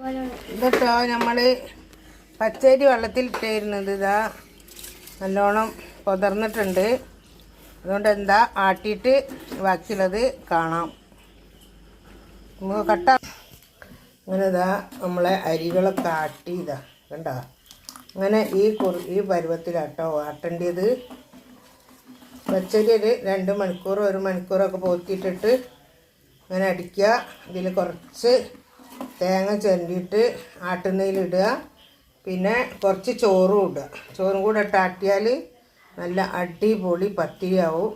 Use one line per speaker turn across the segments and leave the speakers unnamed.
ഇതിട്ടോ നമ്മൾ പച്ചരി വെള്ളത്തിൽ ഇട്ടിരുന്നത് ഇതാ നല്ലോണം പുതർന്നിട്ടുണ്ട്. അതുകൊണ്ട് എന്താ ആട്ടിയിട്ട് ബാക്കിയുള്ളത് കാണാം. നമുക്ക് കട്ട അങ്ങനെ ഇതാ നമ്മളെ അരികളൊക്കെ ആട്ടി ഇതാ കണ്ട? അങ്ങനെ ഈ കുറു ഈ പരുവത്തിലാട്ടോ ആട്ടേണ്ടത്. പച്ചരി ഒരു രണ്ട് മണിക്കൂർ ഒരു മണിക്കൂറൊക്കെ പോത്തിയിട്ടിട്ട് അങ്ങനെ അടിക്കുക. ഇതിൽ കുറച്ച് തേങ്ങ ചൊല്ലിയിട്ട് ആട്ടുന്നതിലിടുക. പിന്നെ കുറച്ച് ചോറും ഇടുക. ചോറും കൂടെ ഇട്ട് ആട്ടിയാൽ നല്ല അടിപൊളി പത്തിരിയാവും.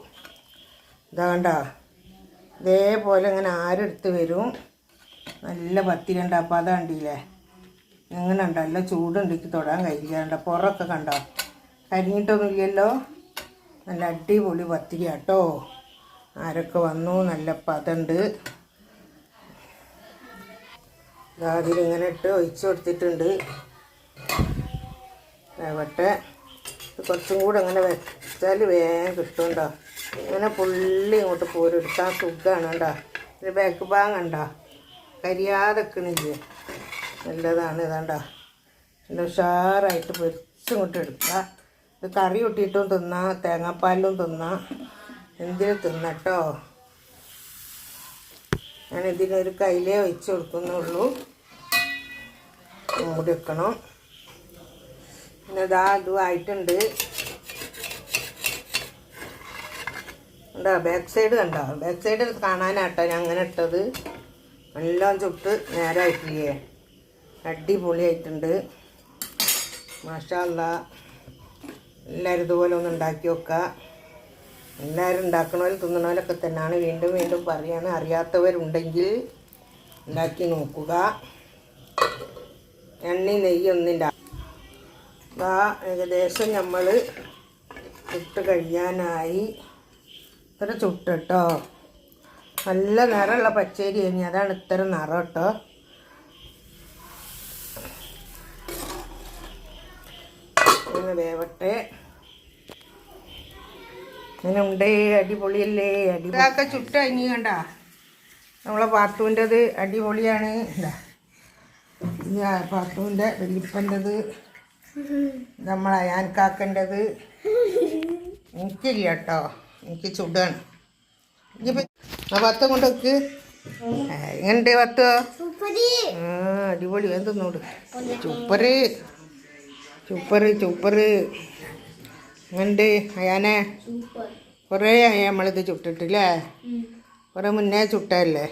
ഇതാണ്ട ഇതേപോലെ ഇങ്ങനെ ആരെടുത്ത് വരും. നല്ല പത്തിരി ഉണ്ട് അപ്പോൾ അതാ കണ്ടില്ലേ? എങ്ങനെ ഉണ്ട് നല്ല ചൂടുണ്ട് എനിക്ക് തൊടാൻ കഴിക്കാറുണ്ട് പുറമൊക്കെ കണ്ടോ? കരിഞ്ഞിട്ടൊന്നുമില്ലല്ലോ നല്ല അടിപൊളി പത്തിരി കേട്ടോ ആരൊക്കെ വന്നു? നല്ല പതുണ്ട്. അതിലിങ്ങനെ ഇട്ട് ഒഴിച്ച് കൊടുത്തിട്ടുണ്ട്. വേവട്ടെ കുറച്ചും കൂടെ അങ്ങനെ വെച്ചാൽ വേഗം കിട്ടും കേട്ടോ ഇങ്ങനെ പുള്ളി ഇങ്ങോട്ട് പോരും എടുക്കാൻ സുഖമാണ് കേട്ടോ ഒരു ബാക്ക് ഭാഗം കണ്ടോ? കരിയാതെ നിൽക്കണില്ലേ നല്ലതാണ് ഇതാണ്ടോ നല്ല ഉഷാറായിട്ട് പൊരിച്ചിങ്ങോട്ട് എടുക്കുക ഇത് കറി കൂട്ടിയിട്ടും തിന്നാം തേങ്ങാപ്പാലിലും തിന്നാം. എന്തിനും തിന്നട്ടോ? ഞാൻ ഇതിനൊരു കയ്യിലേ ഒഴിച്ച് കൊടുക്കുന്നുള്ളൂ. മൂടി വെക്കണം. പിന്നെ ഇതാ ഇതും ആയിട്ടുണ്ട്. കണ്ടോ ബാക്ക് സൈഡ് കണ്ടോ? ബാക്ക് സൈഡ് കാണാനാട്ടോ ഞാൻ അങ്ങനെ ഇട്ടത്. എല്ലാം ചുട്ട് നേരമായിട്ടില്ലേ അടിപൊളിയായിട്ടുണ്ട്. മാഷാല്ല എല്ലാവരും ഇതുപോലെ ഒന്ന് ഉണ്ടാക്കി വെക്കുക എല്ലാവരും ഉണ്ടാക്കണവരും തിന്നണവരൊക്കെ തന്നെയാണ്. വീണ്ടും വീണ്ടും പറയാണ് അറിയാത്തവരുണ്ടെങ്കിൽ ഉണ്ടാക്കി നോക്കുക. എണ്ണ നെയ്യ് ഒന്നിന്റെ ഇതാ ഏകദേശം നമ്മൾ ചുട്ട് കഴിയാനായി. ഇത്ര ചുട്ടോ നല്ല നിറമുള്ള പച്ചരി കഴിഞ്ഞ് അതാണ് ഇത്ര നിറം കേട്ടോ. വേവട്ടെ. അങ്ങനെ ഉണ്ടേ അടിപൊളിയല്ലേ അടിപൊളിയൊക്കെ ചുട്ട് കഴിഞ്ഞ് കണ്ട? നമ്മളെ പാത്തുവിന്റെത് അടിപൊളിയാണ്. ഇതാ. ഇത് പാത്തുവിന്റെ വലിയപ്പന്റെത് നമ്മളെ അയാൻകാക്കന്റെത്. എനിക്കില്ല കേട്ടോ എനിക്ക് ചുടാണ്. ഇനിയിപ്പോൾ ആ പത്ത് കൊണ്ട് വെക്ക്. എങ്ങനെയുണ്ട് പത്തോ ആ അടിപൊളി. എന്തൊന്നോട് ചുപ്പറ് ചുപ്പറ് ചുപ്പറ് എങ്ങനെയുണ്ട് അയാനെ. കുറേ ആയി നമ്മളിത് ചുട്ടിട്ടില്ലേ? കുറേ മുന്നേ ചുട്ടല്ലേ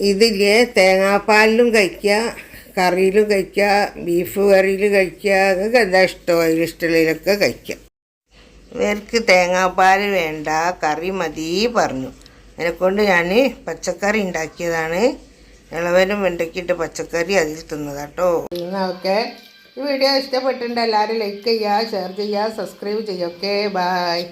ഇതില്ലേ തേങ്ങാപ്പാലിലും കഴിക്കുക കറിയിലും കഴിക്കുക ബീഫ് കറിയിൽ കഴിക്കുക നിങ്ങൾക്ക് എന്താ ഇഷ്ടമോ അതിൽ ഇഷ്ടമുള്ളതിലൊക്കെ കഴിക്കാം ഇവർക്ക് തേങ്ങാപ്പാൽ വേണ്ട കറി മതി പറഞ്ഞു. അതിനെക്കൊണ്ട് ഞാൻ പച്ചക്കറി ഉണ്ടാക്കിയതാണ്. ഇളവനും വെണ്ടയ്ക്കിട്ട് പച്ചക്കറി അതിൽ തിന്നതാട്ടോ ഓക്കെ ഈ വീഡിയോ ഇഷ്ടപ്പെട്ടിട്ടുണ്ട് എല്ലാവരും ലൈക്ക് ചെയ്യുക ഷെയർ ചെയ്യുക സബ്സ്ക്രൈബ് ചെയ്യുക. Okay bye